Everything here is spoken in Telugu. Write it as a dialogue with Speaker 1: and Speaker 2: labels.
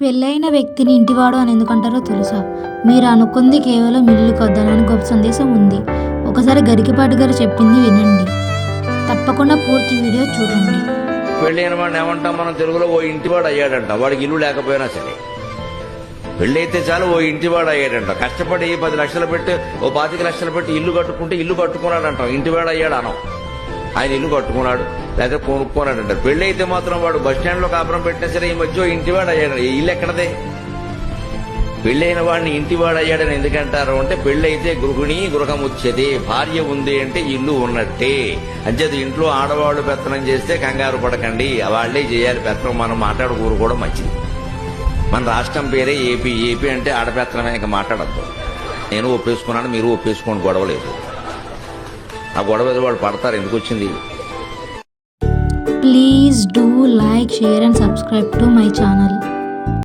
Speaker 1: పెళ్ళైన వ్యక్తిని ఇంటివాడు అని ఎందుకంటారో తెలుసా మీరు అనుకుంది కేవలం ఇల్లు కొద్దాలని గొప్ప సందేశం ఉంది ఒకసారి గరికిపాటి గారు చెప్పింది వినండి తప్పకుండా పూర్తి వీడియో చూడండి
Speaker 2: పెళ్ళైన వాడిని ఏమంటాం మనం తెలుగులో ఓ ఇంటివాడు అయ్యాడంట వాడికి ఇల్లు లేకపోయినా సరే పెళ్ళైతే చాలు ఓ ఇంటివాడు అయ్యాడంట కష్టపడి పది లక్షలు పెట్టి ఓ పాతిక లక్షలు పెట్టి ఇల్లు కట్టుకుంటే ఇల్లు కట్టుకున్నాడంటాం ఇంటివాడు అయ్యాడు అనం ఆయన ఇల్లు కట్టుకున్నాడు లేకపోతే అంటారు పెళ్లి అయితే మాత్రం వాడు బస్ స్టాండ్ లో కాపురం పెట్టినా సరే ఈ మధ్య ఇంటివాడు అయ్యాడు ఇల్లు ఎక్కడదే పెళ్ళైన వాడిని ఇంటివాడు అయ్యాడని ఎందుకంటారు అంటే అయితే గృహిణి గృహం వచ్చేది భార్య ఉంది అంటే ఇల్లు ఉన్నట్టే అంచేది ఇంట్లో ఆడవాళ్ళు పెత్తనం చేస్తే కంగారు పడకండి వాళ్ళే చేయాలి పెత్తనం మనం మాట్లాడుకోరు కూడా మంచిది మన రాష్ట్రం పేరే ఏపీ ఏపీ అంటే ఆడపెత్తనమే ఇంకా మాట్లాడద్దు నేను ఒప్పేసుకున్నాను మీరు ఒప్పేసుకోండి గొడవలేదు ఆ గొడవ వాళ్ళు పడతారు ఎందుకు వచ్చింది
Speaker 1: Please do like, share and subscribe to my channel.